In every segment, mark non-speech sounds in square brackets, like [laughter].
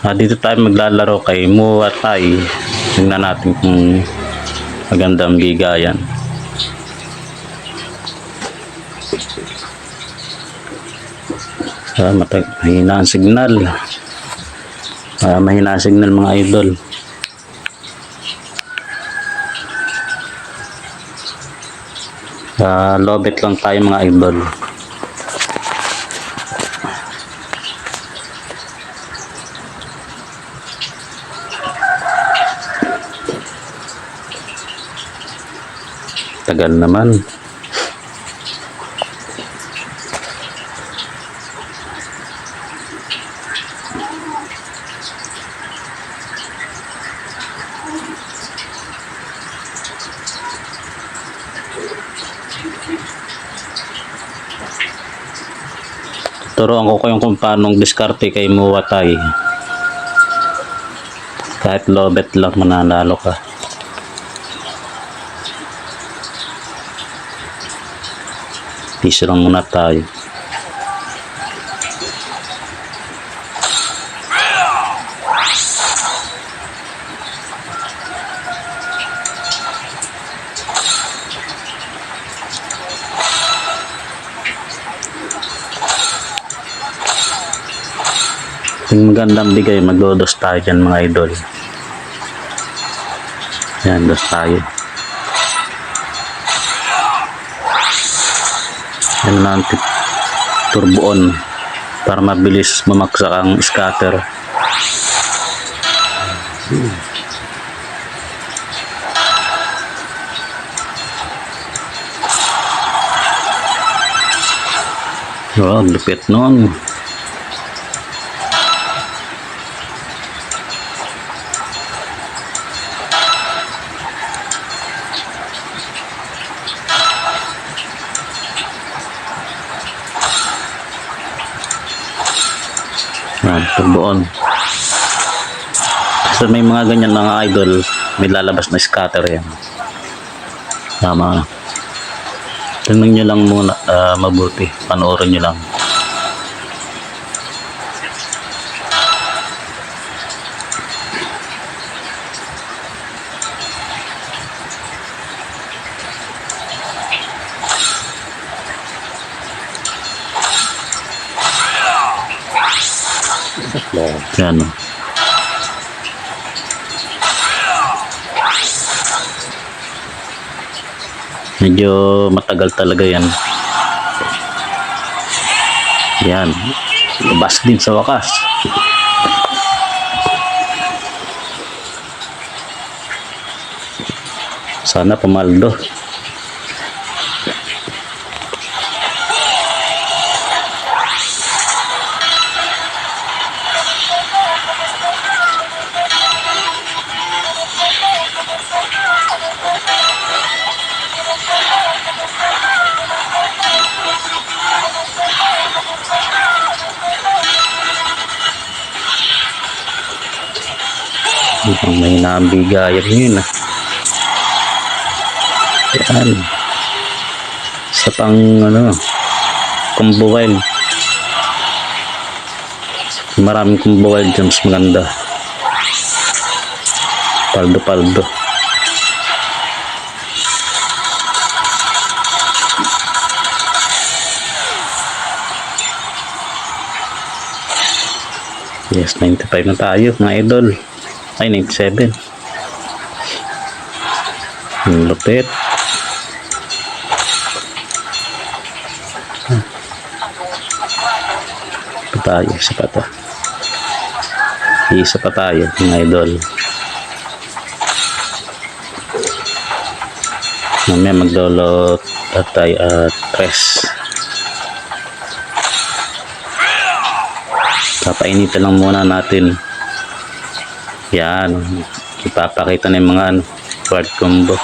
Ah, dito tayo maglalaro kay Muwa Tai. Tingnan natin kung magandang bigayan. Ah, matag mahina ang signal. Ah, mahina ang signal mga idol. Ah, lobet lang tayo mga idol. Tagal naman. Turuan ko kayong kung paano diskarte kay Muwatay. Kahit lobet lang mananalo ka. Piso lang muna tayo. Yung magandang bigay, magdodos tayo dyan mga idol. Yan, dos tayo. Yan na ang tip- turboon para mabilis mamaksak ang scatter. Oh, lupit nun. Yan, turboon. So may mga ganyan mga idol, may lalabas na scatter yan. Tama. Tingnan nyo lang muna ah, mabuti. Panoorin nyo lang. Yan. Medyo matagal talaga yan. Yan. Labas din sa wakas. Sana pumaldo. Ang may nabigayan yun ah. Yan. Sa pang ano, combo. Maraming combo wild dyan, mas maganda. Paldo-paldo. Yes, 95 na tayo, mga idol. Ay, 97. Ang lupit. Pa tayo, isa pa to. Isa pa tayo, mga idol. Mamaya magdolo at tayo at press. Papainitan lang muna natin. Yan. Ipapakita na yung mga ano, word combo.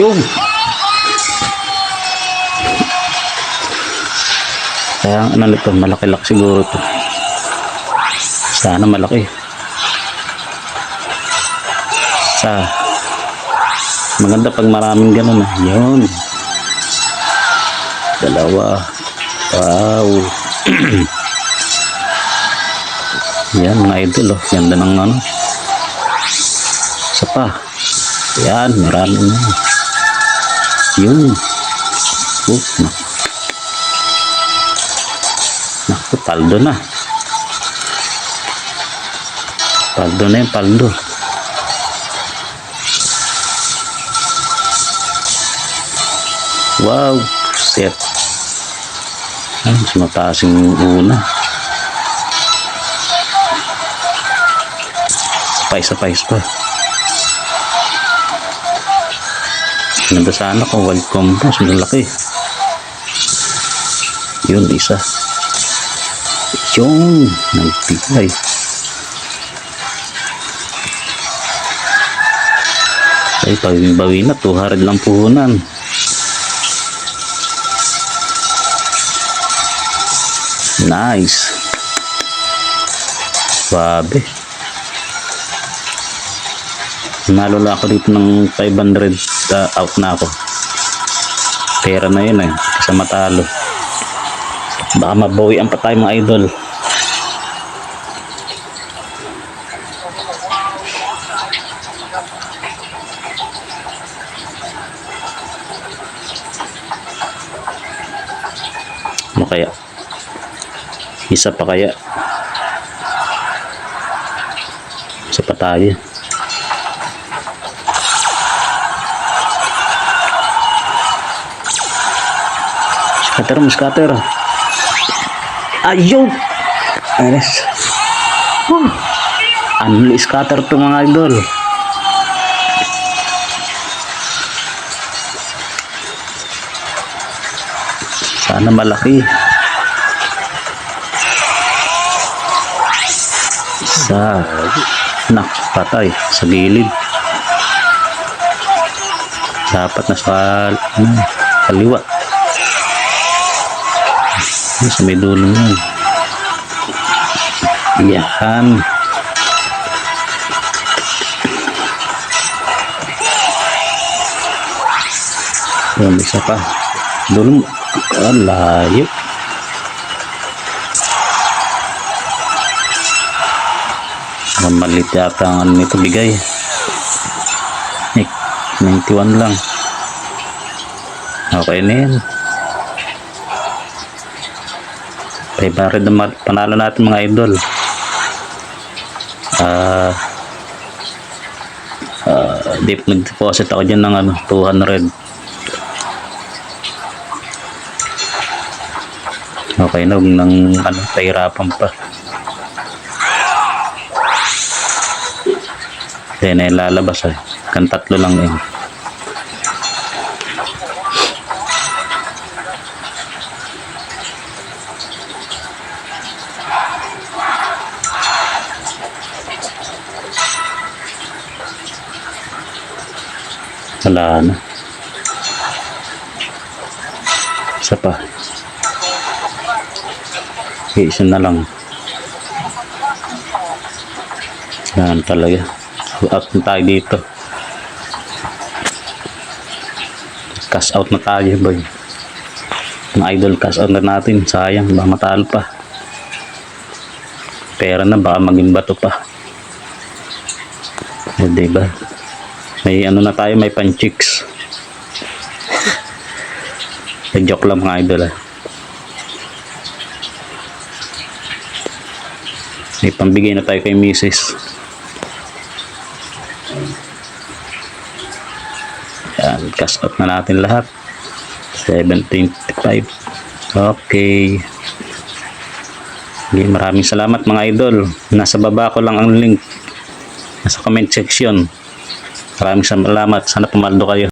Yung! Kaya ano nito, malaki-laki siguro to. Sana malaki. Sa maganda pag maraming ganun ah. Yun. Dalawa. Wow. [clears throat] Yan mga idol oh. Ganda ng ano. Isa pa. Yan, marami na. Yun. Oh, paldo na. Paldo na yung paldo. Wow, set. Ay, mas mataas yung una. Spice pa. Sana kung wild combos. Malaki. Yun, isa. Yung, nagbigay. Ay, pag-bawi na, 200 lang puhunan. Nice. Babe. Nalo lang ako dito ng 500 uh, out na ako. Pera na yun eh. Sa matalo. Baka mabawian pa tayo mga idol. Kaya? Isa pa kaya? Isa pa tayo. Scatter mo, scatter. Ayun! Ares. Huh. Ano scatter to mga idol? Sana malaki. Sa nak patay sa gilid. Dapat na sa ano, kaliwa. Sa may dulo nun. Yan. Yan, isa pa. Dulo mo. Ah, layo. Mamalit yata ang ano nito bigay. Eh, 91 lang. Okay na yan. Favorite na ma- panalo natin mga idol. Ah, ah, deep nag-deposit ako dyan ng ano, 200. Okay na, huwag nang ano, pahirapan pa. Na yung lalabas eh. Kan tatlo lang yun. Wala na. Isa pa. Okay, isa na lang. Yan talaga. Out na tayo dito. Cash out na tayo, boy. Mga idol, cash out na natin. Sayang, baka matalo pa. Pera na, baka maging bato pa. O, diba? May ano na tayo, may pan-chicks. [laughs] joke lang mga idol, ah. May pambigay na tayo kay Mrs. Yan, cash out na natin lahat. 725. Okay. Okay, maraming salamat mga idol. Nasa baba ko lang ang link. Nasa comment section. Maraming salamat. Sana pumaldo kayo.